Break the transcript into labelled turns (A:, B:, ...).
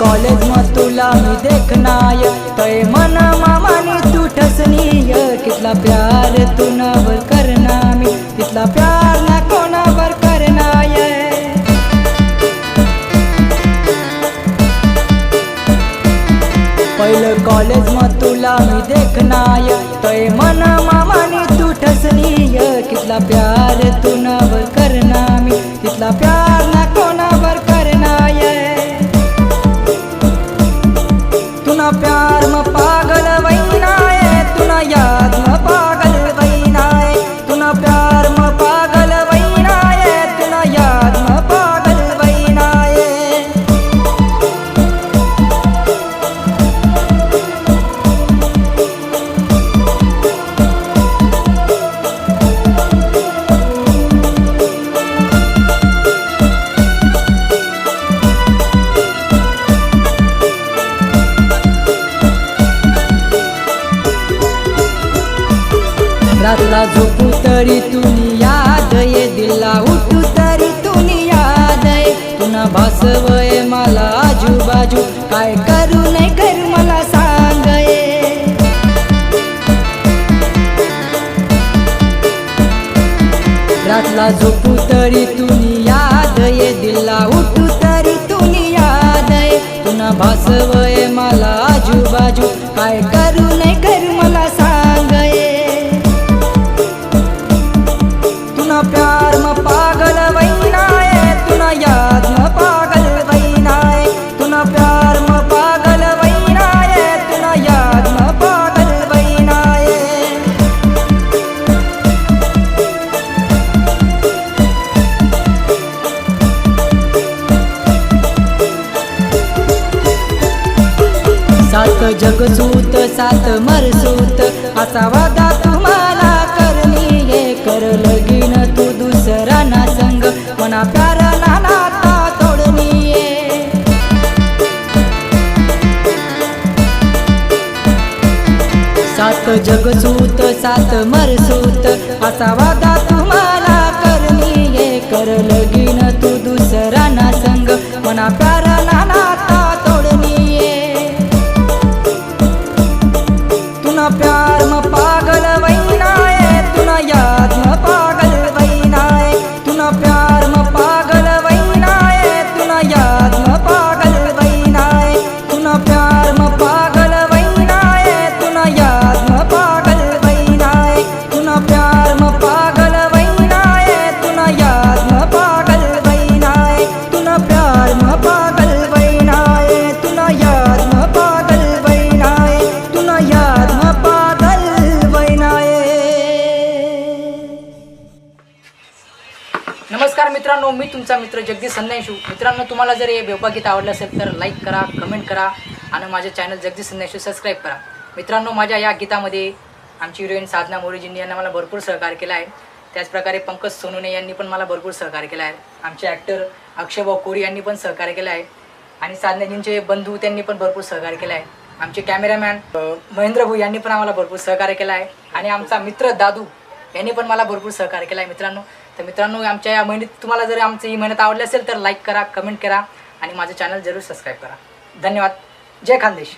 A: College मग तुला मी देखनाय. तय मन मामानी तू ठसनीय. कितला प्यार तू नवर करना मी. तितला प्यार ना कोणावर करनाय पहिलं कॉलेज मग तुला मी देखनाय. तय मन मामानी तू ठसनीय. कितला प्यार तू नवर झोपू तरी तुनी याद ये दिला उठू तरी तुनी याद ये. तुना भासवय मला आजूबाजू काय करू नाही करू मला सांग ये. रातला झोपू तरी तुनी याद ये दिला उठू तरी तुनी याद ये. तुना भासवय मला आजूबाजू जगसूत सात मरसूत असा वादा तुम्हाला करणी हे कर. लगीन तू दुसरा ना संग मना प्यारा ना नाता तोडणी सात जगसूत सात मरसूत असा वादा
B: तुमचा मित्र जगदीश संन्याशू. मित्रांनो तुम्हाला जर हे बेवका गीत आवडलं असेल तर लाईक करा कमेंट करा आणि माझे चॅनल जगदीश संन्याशू सबस्क्राईब करा. मित्रांनो माझ्या या गीतामध्ये आमची हिरोईन साधना मोरेजींनी यांना मला भरपूर सहकार्य केला आहे. त्याचप्रकारे पंकज सोनुने यांनी पण मला भरपूर सहकार्य केला आहे. आमचे ॲक्टर अक्षयभाऊ कोरी यांनी पण सहकार्य केलं आहे. आणि साधनाजींचे बंधू त्यांनी पण भरपूर सहकार्य केला आहे. आमचे कॅमेरामॅन महेंद्र भाऊ यांनी पण आम्हाला भरपूर सहकार्य केला आहे. आणि आमचा मित्र दादू यांनी पण मला भरपूर सहकार्य केला आहे. मित्रांनो तर मित्रांनो आमच्या या मेहनत तुम्हाला जर आमची ही मेहनत आवडली असेल तर लाईक करा कमेंट करा आणि माझं चॅनल जरूर सबस्क्राईब करा. धन्यवाद. जय खानदेश.